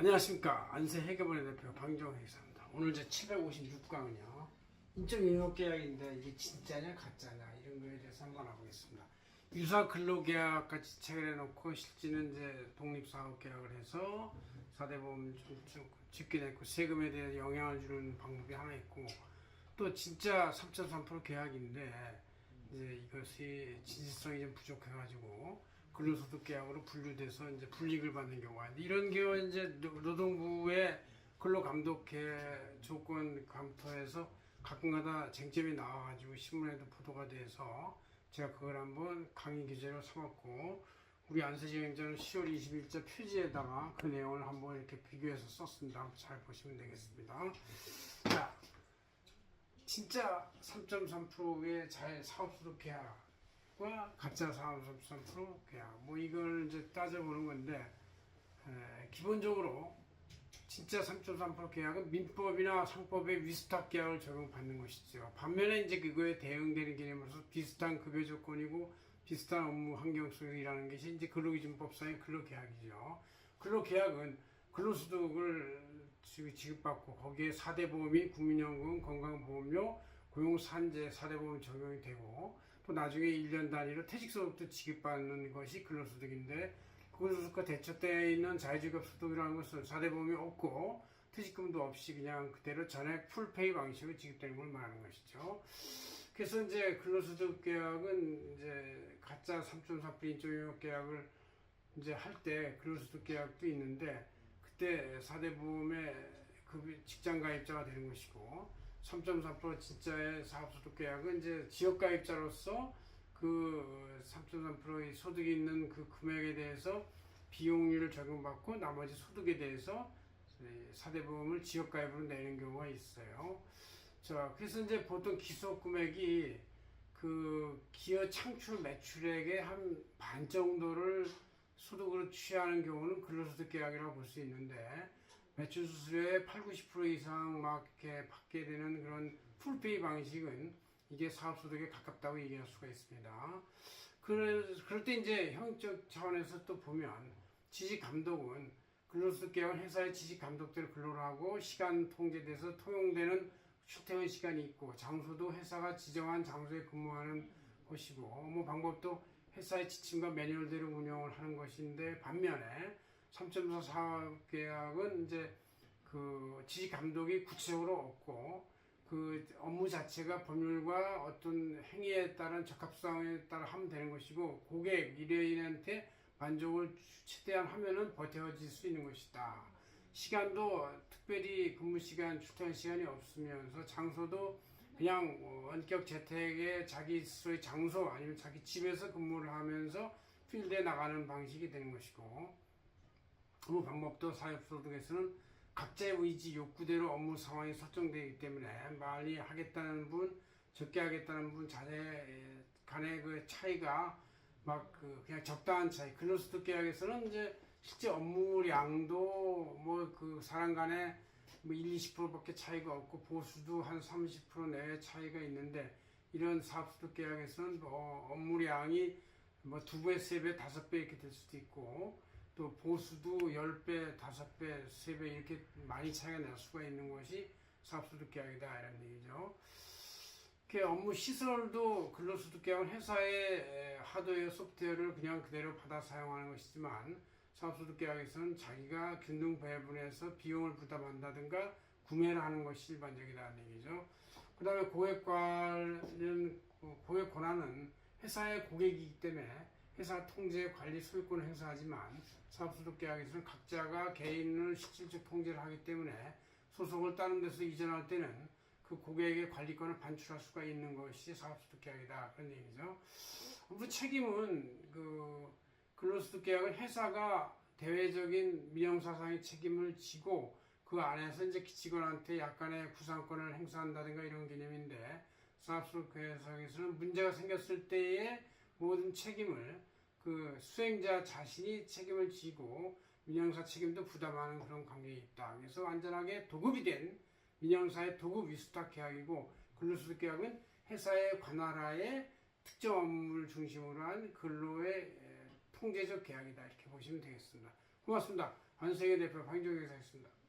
안녕하십니까 안세 해결본의 대표 방정혜 기사입니다. 오늘 제 756강은요 인적 영역 계약인데 이게 진짜냐 가짜냐 이런 거에 대해서 한번 알아보겠습니다. 유사 근로계약 같이 체결해 놓고 실제는 이제 독립사업 계약을 해서 사대보험 됐고 세금에 대해 영향을 주는 방법이 하나 있고 또 진짜 3.3% 계약인데 이제 이것이 진실성이 좀 부족해가지고 근로소득 계약으로 분류돼서 이제 불이익을 받는 경우가 있는데 이런 경우 이제 노- 노동부의 근로감독회 조건 감토에서 가끔가다 쟁점이 나와가지고 신문에도 보도가 돼서 제가 그걸 한번 강의 기재로 삼았고 우리 안세지 행자는 10월 20일자 표지에다가 그 내용을 한번 이렇게 비교해서 썼습니다. 잘 보시면 되겠습니다. 자, 진짜 3.3%의 잘 사업소득 계약 과 가짜 3.3% 계약 뭐 이걸 이제 따져보는 건데 에, 기본적으로 진짜 3.3% 계약은 민법이나 상법의 위스탁 계약을 적용받는 것이죠. 반면에 이제 그거에 대응되는 개념으로서 비슷한 급여 조건이고 비슷한 업무 환경 속에서 일하는 것이 이제 근로기준법상의 근로계약이죠. 근로계약은 근로소득을 지- 지급받고 거기에 4대 보험인 국민연금, 건강보험료, 고용산재 4대 보험 적용이 되고 또 나중에 1년 단위로 퇴직소득도 지급받는 것이 근로소득인데 근로소득과 대처되어 있는 자유지급소득이라는 것은 4대 보험이 없고 퇴직금도 없이 그냥 그대로 전액 풀페이 방식으로 지급되는 걸 말하는 것이죠. 그래서 이제 근로소득 계약은 이제 가짜 3.4% 인적영역 계약을 이제 할 때 근로소득 계약도 있는데 그때 4대 보험의 그 직장 가입자가 되는 것이고 3.4% 진짜의 사업소득 계약은 이제 지역 가입자로서 그 3.3%의 소득이 있는 그 금액에 대해서 비용률을 적용받고 나머지 소득에 대해서 4대 보험을 지역 가입으로 내는 경우가 있어요. 자, 그래서 이제 보통 기소 금액이 그 기업 창출 매출액의 한 반 정도를 소득으로 취하는 경우는 근로소득 계약이라고 볼 수 있는데 매출 수수료의 8, 90% 이상 막 이렇게 받게 되는 그런 풀페이 방식은 이게 사업소득에 가깝다고 얘기할 수가 있습니다. 그래, 그럴 때 이제 형적 차원에서 또 보면 지식 감독은 계약은 회사의 지식 감독대로 근로를 하고 시간 통제돼서 통용되는 출퇴근 시간이 있고 장소도 회사가 지정한 장소에 근무하는 것이고 업무 방법도 회사의 지침과 매뉴얼대로 운영을 하는 것인데 반면에 3.4 사업 계약은 이제 그 지식 감독이 구체적으로 없고 그 업무 자체가 법률과 어떤 행위에 따른 적합성에 따라 하면 되는 것이고 고객 일회인한테 만족을 최대한 하면은 버텨질 수 있는 것이다. 시간도 특별히 근무 시간, 출퇴근 시간이 없으면서 장소도 그냥 어, 원격 재택에 자기 스스로의 장소 아니면 자기 집에서 근무를 하면서 필드에 나가는 방식이 되는 것이고 업무 방법도 사회소득에서는 각자의 의지 욕구대로 업무 상황이 설정되기 때문에 많이 하겠다는 분, 적게 하겠다는 분 자제 간의 그 차이가 막 그 그냥 적당한 차이. 근로소득 계약에서는 이제 실제 업무량도 뭐 그 사람 간에 뭐 1, 20%밖에 차이가 없고 보수도 한 30% 내외 차이가 있는데 이런 사업소득 계약에서는 뭐 업무량이 뭐 두 배, 세 배, 다섯 배 이렇게 될 수도 있고 또 보수도 10배, 5배, 3배 이렇게 많이 차이가 날 수가 있는 것이 사업소득 계약이다 이런 얘기죠. 그 업무 시설도 근로소득 계약은 회사의 하드웨어, 소프트웨어를 그냥 그대로 받아 사용하는 것이지만 사업소득 계약에서는 자기가 균등 배분해서 비용을 부담한다든가 구매를 하는 것이 일반적이라는 얘기죠. 그 다음에 고객 관련 고객 권한은 회사의 고객이기 때문에 회사 통제 관리 소유권을 행사하지만 사업소득 계약에서는 각자가 개인을 실질적 통제를 하기 때문에 소속을 다른 데서 이전할 때는 그 고객의 관리권을 반출할 수가 있는 것이 사업소득 계약이다 그런 얘기죠. 아무튼 책임은 그 근로소득 계약은 회사가 대외적인 민영사상의 책임을 지고 그 안에서 이제 직원한테 약간의 구상권을 행사한다든가 이런 개념인데 사업소득 계약에서는 문제가 생겼을 때의 모든 책임을 그 수행자 자신이 책임을 지고 민영사 책임도 부담하는 그런 관계에 있다. 그래서 완전하게 도급이 된 민영사의 도급 위수탁 계약이고 근로소득 계약은 회사의 관할하에 특정 업무를 중심으로 한 근로의 에, 통제적 계약이다 이렇게 보시면 되겠습니다. 고맙습니다. 한세계 대표 방정희 사였습니다.